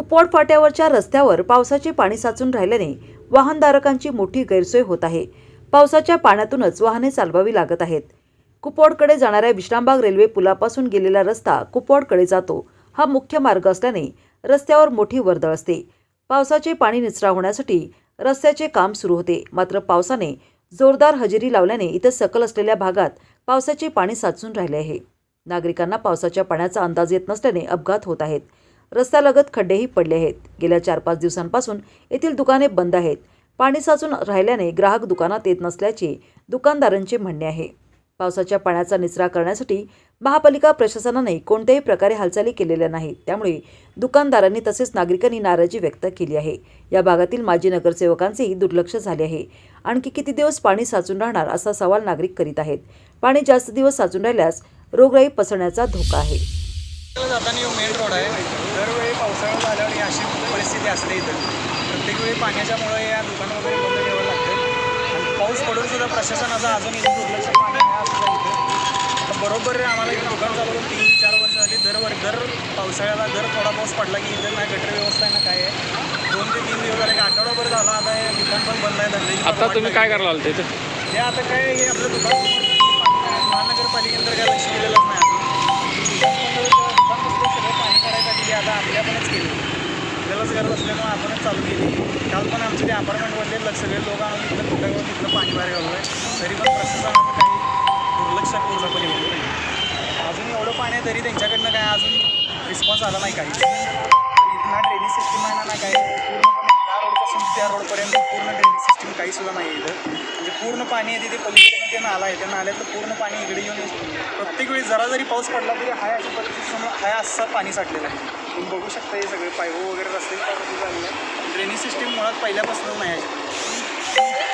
कुपवाड फाट्यावरच्या रस्त्यावर पावसाचे पाणी साचून राहिल्याने वाहनधारकांची मोठी गैरसोय होत आहे. पावसाच्या पाण्यातूनच वाहने चालवावी लागत आहेत. कुपवाडकडे जाणाऱ्या विश्रामबाग रेल्वे पुलापासून गेलेला रस्ता कुपवाडकडे जातो. हा मुख्य मार्ग असल्याने रस्त्यावर मोठी वर्दळ असते. पावसाचे पाणी निचरा होण्यासाठी रस्त्याचे काम सुरू होते. मात्र पावसाने जोरदार हजेरी लावल्याने इथं सकल असलेल्या भागात पावसाचे पाणी साचून राहिले आहे. नागरिकांना पावसाच्या पाण्याचा अंदाज येत नसल्याने अपघात होत आहेत. रस्त्यालगत खड्डेही पडले आहेत. गेल्या चार पाच दिवसांपासून येथील दुकाने बंद आहेत. पाणी साचून राहिल्याने ग्राहक दुकानात येत नसल्याचे दुकानदारांचे म्हणणे आहे. पावसाच्या पाण्याचा निचरा करण्यासाठी महापालिका प्रशासनाने कोणत्याही प्रकारे हालचाली केलेल्या नाहीत. त्यामुळे दुकानदारांनी तसेच नागरिकांनी नाराजी व्यक्त केली आहे. या भागातील माजी नगरसेवकांचेही दुर्लक्ष झाले आहे. आणखी किती दिवस पाणी साचून राहणार असा सवाल नागरिक करीत आहेत. पाणी जास्त दिवस साचून राहिल्यास रोगराई पसरण्याचा धोका आहे. जाताना मेन रोड आहे. दरवेळी पावसाळा झाल्यावर ही अशी परिस्थिती असते इथं. प्रत्येक वेळी पाण्याच्यामुळे या दुकान वगैरे बंद ठेवावं लागतं आणि पाऊस पडून सुद्धा प्रशासनाचा अजून इथं दुर्लक्ष पाणी आहे बरोबर आम्हाला इथं दुकान चालू करून तीन चार वर्ष झाली. दरवर दर पावसाळ्याला दर थोडा पाऊस पडला की इथं ना गटर व्यवस्था आहे ना काय आहे? दोन ते तीन दिवस झाले आठवडाभर झाला. आता हे दुकान पण बंद आहे. आता तुम्ही काय करायला हे आता काय हे आपलं दुकान चालू केली. काल पण आमचे ते अपार्टमेंटमधले लक्ष सगळे लोक तिथं तिथलं कुठं तिथलं पाणी बाहेर घालू आहे तरी पण प्रशासनाचं काही दुर्लक्ष पूर्णपणे होत नाही अजून एवढं पाणी आहे तरी त्यांच्याकडनं काय अजून रिस्पॉन्स आला नाही काही इथला ड्रेनेज सिस्टीम आहे ना ना काय पूर्णपणे त्या रोडपासून त्या रोडपर्यंत पूर्ण ड्रेनेज सिस्टीम काही सुद्धा नाही इथं. म्हणजे पूर्ण पाणी आहे तिथे पलीकडे नाला आहे. त्या नाल्यातलं पूर्ण पाणी इकडे येऊन प्रत्येक वेळी जरा जरी पाऊस पडला तरी हाय अशा परिस्थितीसमोर हाय असं पाणी साठलेलं आहे. तुम्ही बघू शकता हे सगळे पायहो वगैरे रस्ते झालेलं आहे ड्रेनेज सिस्टीम मुळात पहिल्यापासून नाही आहे.